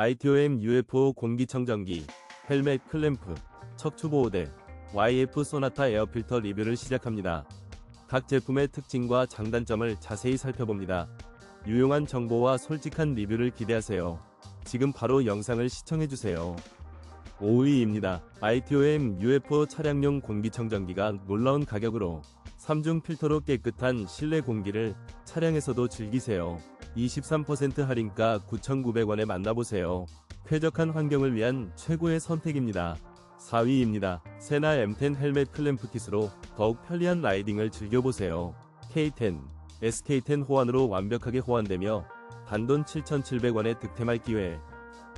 ITOM UFO 공기청정기, 헬멧 클램프, 척추보호대, YF 소나타 에어필터 리뷰를 시작합니다. 각 제품의 특징과 장단점을 자세히 살펴봅니다. 유용한 정보와 솔직한 리뷰를 기대하세요. 지금 바로 영상을 시청해주세요. 5위입니다. ITOM UFO 차량용 공기청정기가 놀라운 가격으로 3중 필터로 깨끗한 실내 공기를 차량에서도 즐기세요. 23% 할인가 9,900원에 만나보세요. 쾌적한 환경을 위한 최고의 선택입니다. 4위입니다. 세나 M10 헬멧 클램프 킷으로 더욱 편리한 라이딩을 즐겨보세요. K10, SK10 호환으로 완벽하게 호환되며 단돈 7,700원에 득템할 기회.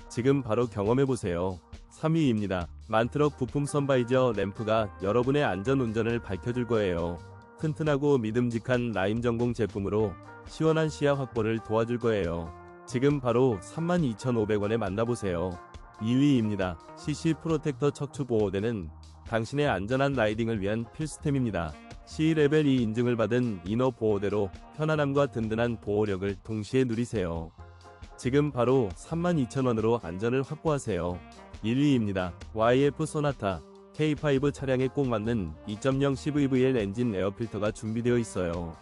지금 바로 경험해보세요. 3위입니다. 만트럭 부품 선바이저 램프가 여러분의 안전 운전을 밝혀줄 거예요. 튼튼하고 믿음직한 라임 전공 제품으로 시원한 시야 확보를 도와줄 거예요. 지금 바로 32,500원에 만나보세요. 2위입니다. CC 프로텍터 척추 보호대는 당신의 안전한 라이딩을 위한 필수템입니다. C 레벨 2 인증을 받은 이너 보호대로 편안함과 든든한 보호력을 동시에 누리세요. 지금 바로 32,000원으로 안전을 확보하세요. 1위입니다. YF 소나타 K5 차량에 꼭 맞는 2.0 CVVL 엔진 에어필터가 준비되어 있어요.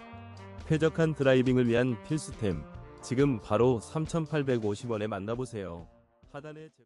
쾌적한 드라이빙을 위한 필수템. 지금 바로 3,850원에 만나보세요. 하단의 제...